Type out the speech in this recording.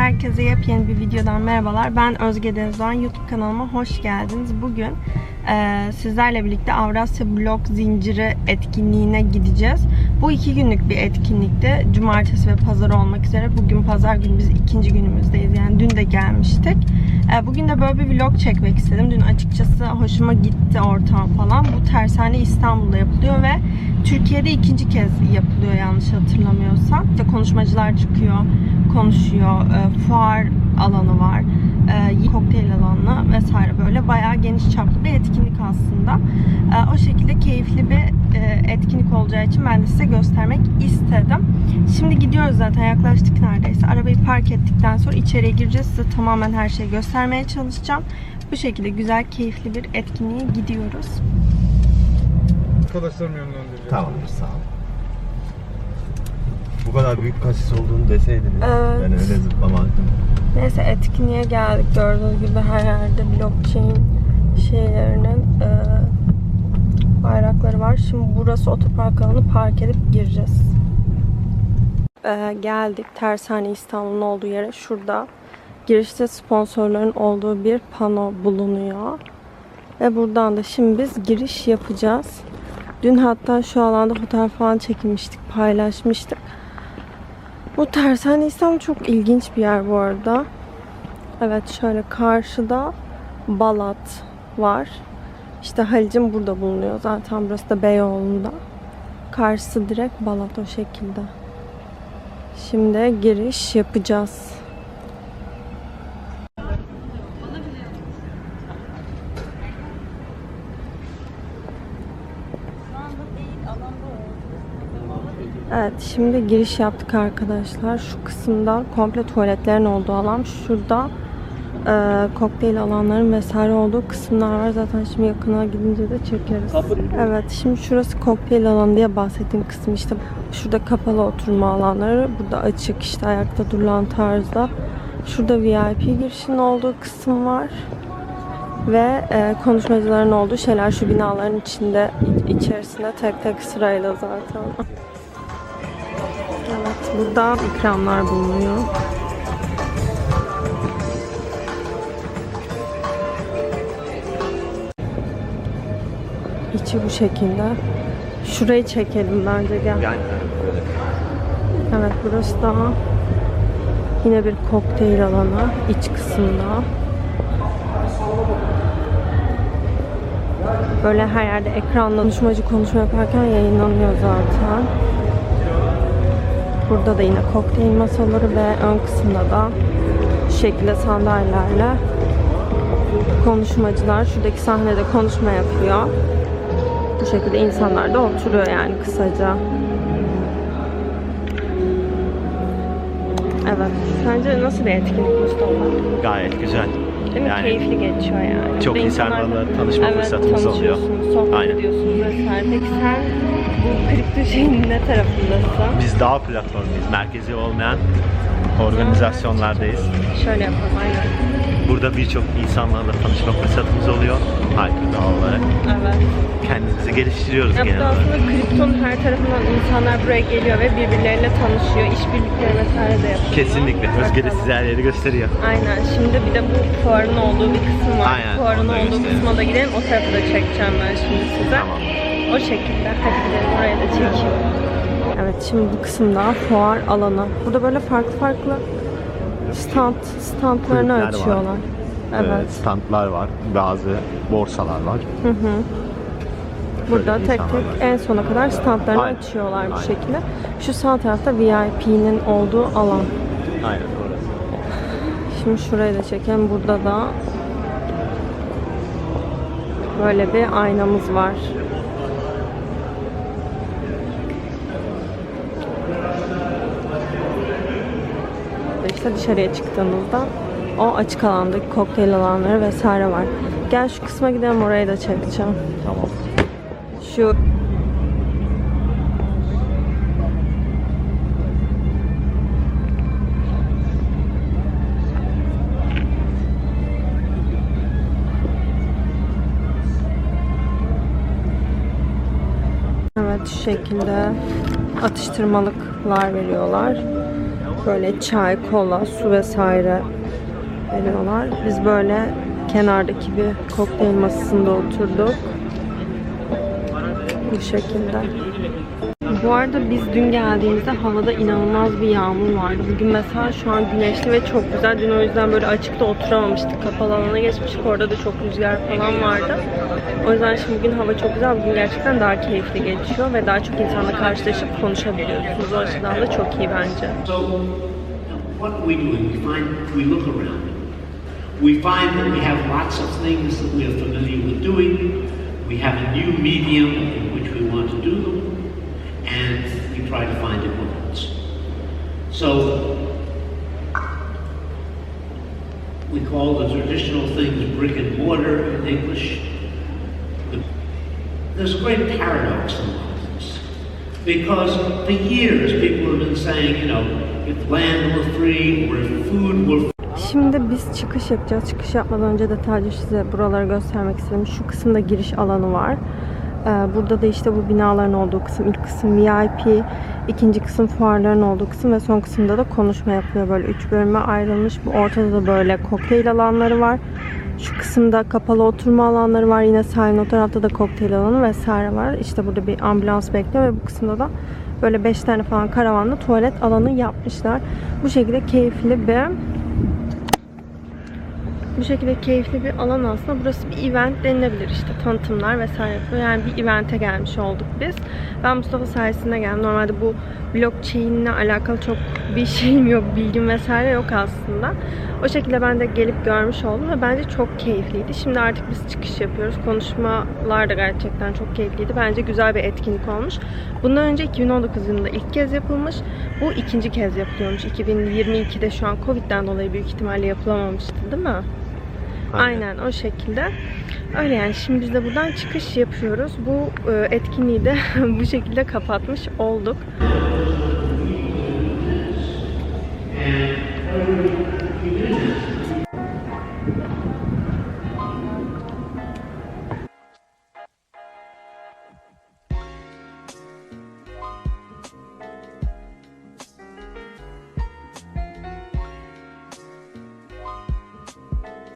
Herkese yepyeni bir videodan merhabalar. Ben Özge Denizdoğan. YouTube kanalıma hoş geldiniz. Bugün e, sizlerle birlikte Avrasya Blok Zinciri etkinliğine gideceğiz. Bu iki günlük bir etkinlikte. Cumartesi ve pazar olmak üzere. Bugün pazar günü biz ikinci günümüzdeyiz. Yani dün de gelmiştik. E, bugün de böyle bir vlog çekmek istedim. Dün açıkçası hoşuma gitti ortam falan. Bu tersane İstanbul'da yapılıyor ve Türkiye'de ikinci kez yapılıyor yanlış hatırlamıyorsam. İşte konuşmacılar çıkıyor, konuşuyor. E, fuar alanı var. E, kokteyl alanı vesaire böyle bayağı geniş çaplı bir etkinlik aslında. E, o şekilde keyifli bir e, etkinlik olacağı için ben de size göstermek istedim. Şimdi gidiyoruz zaten yaklaştık neredeyse. Arabayı park ettikten sonra içeriye gireceğiz. Size tamamen her şeyi göstermeye çalışacağım. Bu şekilde güzel, keyifli bir etkinliğe gidiyoruz. Arkadaşlarım yönlendireceğim. Tamamdır sağ ol. Bu kadar büyük kasis olduğunu deseydiniz Evet. ben öyle zıplamazdım. Neyse etkinliğe geldik. Gördüğünüz gibi her yerde blockchain şeylerinin e, bayrakları var. Şimdi burası otopark alanı park edip gireceğiz. E, geldik. Tersane İstanbul'un olduğu yere. Şurada girişte sponsorların olduğu bir pano bulunuyor. Ve buradan da şimdi biz giriş yapacağız. Dün hatta şu alanda fotoğraf falan çekilmiştik, paylaşmıştık. Bu tersane İstanbul çok ilginç bir yer bu arada. Evet şöyle karşıda Balat var. İşte Halic'in burada bulunuyor. Zaten burası da Beyoğlu'nda. Karşısı direkt Balat o şekilde. Şimdi giriş yapacağız. Evet şimdi giriş yaptık arkadaşlar. Şu kısımda komple tuvaletlerin olduğu alan. Şurada e, kokteyl alanların vesaire olduğu kısımlar var. Zaten şimdi yakına gidince de çekeriz. Evet şimdi şurası kokteyl alanı diye bahsettiğim kısım işte. Şurada kapalı oturma alanları. Burada açık işte ayakta durulan tarzda. Şurada VIP girişinin olduğu kısım var. Ve e, konuşmacıların olduğu şeyler şu binaların içinde içerisinde tek tek sırayla zaten. Burada ikramlar bulunuyor. İçi bu şekilde. Şurayı çekelim bence gel. Yani Evet burası da yine bir kokteyl alanı iç kısımda. Böyle her yerde ekranda konuşmacı konuşma yaparken yayınlanıyor zaten. Burada da yine kokteyl masaları ve ön kısımda da şu şekilde sandalyelerle konuşmacılar şuradaki sahnede konuşma yapıyor. Bu şekilde insanlar da oturuyor yani kısaca. Evet. Sence nasıl bir etkinlik Mustafa? gayet güzel. Değil mi? Yani Keyifli geçiyor yani. çok Burada insanlarla tanışma evet, fırsatımız oluyor. Sohbet Aynen. ediyorsunuz vesaire. Peki sen bu kripto şeyin ne tarafındasın? Biz daha platformdayız. Merkezi olmayan organizasyonlardayız. Şöyle yapalım aynen. Burada birçok insanlarla tanışma fırsatımız oluyor. Hyper doğal olarak. Evet. Kendimizi geliştiriyoruz Ya genel olarak. aslında kriptonun her tarafından insanlar buraya geliyor ve birbirleriyle tanışıyor. İşbirlikleri vesaire de yapıyor. Kesinlikle. Özge de size her yeri gösteriyor. Aynen. Şimdi bir de bu fuarın olduğu bir kısım var. Aynen, Fuarın olduğu gösterelim. kısma da gidelim. O tarafı da çekeceğim ben şimdi size. Tamam. O şekilde. Hadi gidelim oraya da çekeyim. Evet şimdi bu kısımda fuar alanı. Burada böyle farklı farklı stand standlarını Kulüpler var. açıyorlar. Evet. Ee, standlar var. Bazı borsalar var. Burada Şöyle tek insanlar tek var. en sona kadar standlarını Aynen. açıyorlar bu Aynen. şekilde. Şu sağ tarafta VIP'nin olduğu alan. Aynen orası. Şimdi şurayı da çekelim. Burada da böyle bir aynamız var. İşte dışarıya çıktığımızda o açık alandaki kokteyl alanları vesaire var. Gel şu kısma gidelim orayı da çekeceğim. Tamam. Şu Evet şu şekilde atıştırmalıklar veriyorlar. Böyle çay, kola, su vesaire veriyorlar. Biz böyle kenardaki bir kokteyl masasında oturduk. Bu şekilde. Bu arada biz dün geldiğimizde havada inanılmaz bir yağmur vardı. Bugün mesela şu an güneşli ve çok güzel. Dün o yüzden böyle açıkta oturamamıştık. Kapalı alana geçmiştik. Orada da çok rüzgar falan vardı. O yüzden şimdi bugün hava çok güzel. Bugün gerçekten daha keyifli geçiyor ve daha çok insanla karşılaşıp konuşabiliyorsunuz. O açıdan da çok iyi bence. What are we doing? We find, we look around. We find that we have lots of things that we are familiar with doing. We have a new medium in which we want to do them, and we try to find equivalents. So, we call the traditional things brick and mortar in English. There's a great paradox in all of this. Because for years people have been saying, you know, if land were free or if food were Şimdi biz çıkış yapacağız. Çıkış yapmadan önce detaylıca size buraları göstermek istedim. Şu kısımda giriş alanı var. Ee, Burada da işte bu binaların olduğu kısım. ilk kısım VIP, ikinci kısım fuarların olduğu kısım ve son kısımda da konuşma yapılıyor. Böyle üç bölüme ayrılmış. Bu ortada da böyle kokteyl alanları var. Şu kısımda kapalı oturma alanları var. Yine sahilin o tarafta da kokteyl alanı vesaire var. İşte burada bir ambulans bekliyor ve bu kısımda da böyle 5 tane falan karavanla tuvalet alanı yapmışlar. Bu şekilde keyifli bir bu şekilde keyifli bir alan aslında. Burası bir event denilebilir işte. Tanıtımlar vesaire yapıyor. Yani bir evente gelmiş olduk biz. Ben Mustafa sayesinde geldim. Normalde bu blockchain ile alakalı çok bir şeyim yok, bilgim vesaire yok aslında. O şekilde ben de gelip görmüş oldum ve bence çok keyifliydi. Şimdi artık biz çıkış yapıyoruz. Konuşmalar da gerçekten çok keyifliydi. Bence güzel bir etkinlik olmuş. Bundan önce 2019 yılında ilk kez yapılmış. Bu ikinci kez yapılıyormuş. 2022'de şu an Covid'den dolayı büyük ihtimalle yapılamamıştı değil mi? Aynen o şekilde. Öyle yani şimdi biz de buradan çıkış yapıyoruz. Bu e, etkinliği de bu şekilde kapatmış olduk.